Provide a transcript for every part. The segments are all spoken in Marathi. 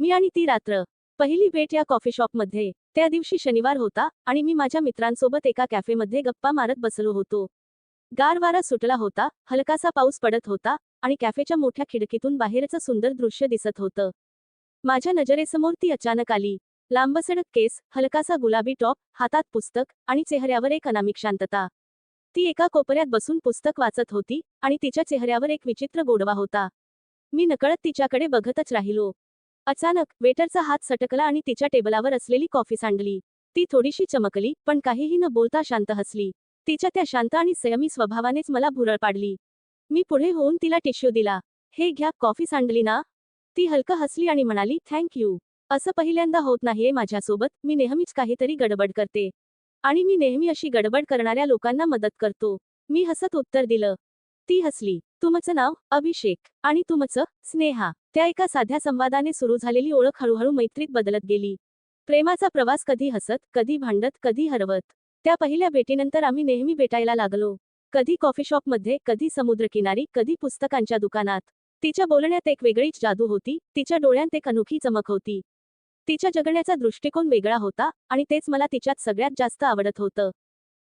मी आणि ती रात्र पहिली भेट या कॉफी शॉपमध्ये. त्या दिवशी शनिवार होता आणि मी माझ्या मित्रांसोबत एका कॅफेमध्ये गप्पा मारत बसलो होतो. गार वारा सुटला होता हलकासा पाऊस पडत होता आणि कॅफेच्या मोठ्या खिडकीतून बाहेरचं सुंदर दृश्य दिसत होतं. माझ्या नजरेसमोर ती अचानक आली. लांबसडक केस हलकासा गुलाबी टॉप हातात पुस्तक आणि चेहऱ्यावर एक अनामिक शांतता. ती एका कोपऱ्यात बसून पुस्तक वाचत होती आणि तिच्या चेहऱ्यावर एक विचित्र गोडवा होता. मी नकळत तिच्याकडे बघतच राहिलो. अचानक वेटरचा हात सटकला आणि तिच्या टेबलावर असलेली कॉफी सांडली. ती थोडीशी चमकली पण काहीही न बोलता शांत हसली. तिच्या त्या शांत आणि संयमी स्वभावानेच मला भुरळ पाडली. मी पुढे होऊन तिला टिश्यू दिला. हे घ्या कॉफी सांडली ना? ती हलकं हसली आणि म्हणाली थँक यू. असं पहिल्यांदा होत नाहीये माझ्यासोबत. मी नेहमीच काहीतरी गडबड करते. आणि मी नेहमी अशी गडबड करणाऱ्या लोकांना मदत करतो. मी हसत उत्तर दिलं. ती हसली. तुमचं नाव अभिषेक आणि तुमचं स्नेहा त्या एका साध्या संवादाने सुरू झालेली ओळख हळूहळू मैत्रीत बदलत गेली. प्रेमाचा प्रवास कधी हसत कधी भांडत कधी हरवत. त्या पहिल्या भेटीनंतर आम्ही नेहमी भेटायला लागलो. कधी कॉफी शॉपमध्ये कधी समुद्रकिनारी कधी पुस्तकांच्या दुकानात. तिच्या बोलण्यात एक वेगळीच जादू होती तिच्या डोळ्यांत एक अनोखी चमक होती. तिच्या जगण्याचा दृष्टिकोन वेगळा होता आणि तेच मला तिच्यात सगळ्यात जास्त आवडत होतं.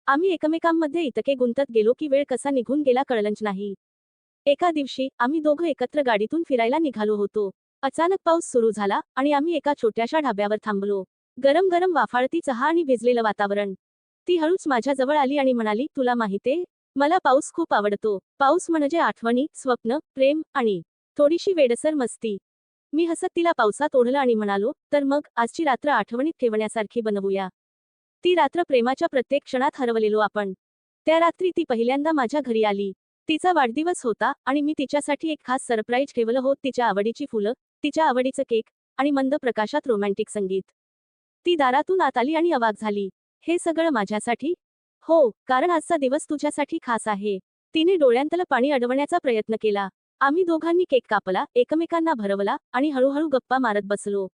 आम्ही एकमेकांमध्ये इतके गुंतत गेलो की वेळ कसा निघून गेला कळलंच नाही. एका दिवशी आम्ही दोघं एकत्र गाडीतून फिरायला निघालो होतो. अचानक पाऊस सुरू झाला आणि आम्ही एका छोट्याशा ढाब्यावर थांबलो. गरम गरम वाफाळती चहा आणि भिजलेलं वातावरण. ती हळूच माझ्याजवळ आली आणि म्हणाली तुला माहिते मला पाऊस खूप आवडतो. पाऊस म्हणजे आठवणी स्वप्न प्रेम आणि थोडीशी वेडसर मस्ती. मी हसत तिला पावसात ओढलं आणि म्हणालो तर मग आजची रात्र आठवणीत ठेवण्यासारखी बनवूया. ती रात्र प्रेमाच्या प्रत्येक क्षणात हरवलेलो आपण. त्या रात्री ती पहिल्यांदा माझ्या घरी आली. तिचा वाढदिवस होता आणि मी तिच्यासाठी एक खास सरप्राईज ठेवलं होत तिच्या आवडीची फुलं तिच्या आवडीचं केक आणि मंद प्रकाशात रोमॅन्टिक संगीत. ती दारातून आत आली आणि अवाक झाली. हे सगळं माझ्यासाठी? हो कारण आजचा दिवस तुझ्यासाठी खास आहे. तिने डोळ्यांतलं पाणी अडवण्याचा प्रयत्न केला. आम्ही दोघांनी केक कापला एकमेकांना भरवला आणि हळूहळू गप्पा मारत बसलो.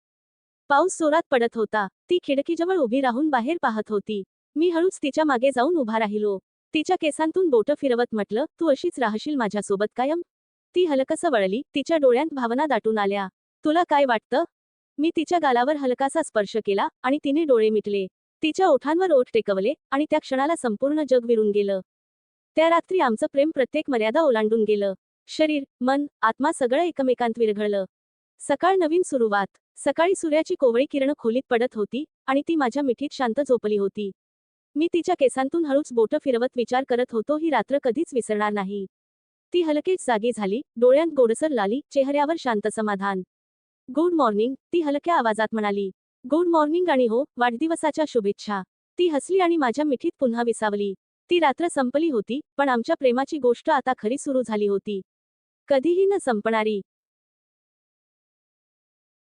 पाऊस जोरात पडत होता. ती खिडकीजवळ उभी राहून बाहेर पाहत होती. मी हळूच तिच्यामागे जाऊन उभा राहिलो. तिच्या केसांतून बोटं फिरवत म्हटलं तू अशीच राहशील माझ्यासोबत कायम? ती हलकसं वळली तिच्या डोळ्यांत भावना दाटून आल्या. तुला काय वाटतं? मी तिच्या गालावर हलकासा स्पर्श केला आणि तिने डोळे मिटले. तिच्या ओठांवर ओठ टेकवले आणि त्या क्षणाला संपूर्ण जग विरून गेलं. त्या रात्री आमचं प्रेम प्रत्येक मर्यादा ओलांडून गेलं. शरीर मन आत्मा सगळं एकमेकांत विरघळलं. सकाळ नवीन सुरुवात. सकाळी सूर्याची कोवळी किरण खोलीत पडत होती आणि ती माझ्या मिठीत शांत झोपली होती. मी तिच्या केसांतून हळूच बोटं फिरवत विचार करत होतो ही रात्र कधीच विसरणार नाही. ती हलकेच जागी झाली डोळ्यांत गोडसर लाली चेहऱ्यावर शांत समाधान. गुड मॉर्निंग ती हलक्या आवाजात म्हणाली. गुड मॉर्निंग आणि हो वाढदिवसाच्या शुभेच्छा. ती हसली आणि माझ्या मिठीत पुन्हा विसावली. ती रात्र संपली होती पण आमच्या प्रेमाची गोष्ट आता खरी सुरू झाली होती. कधीही न संपणारी.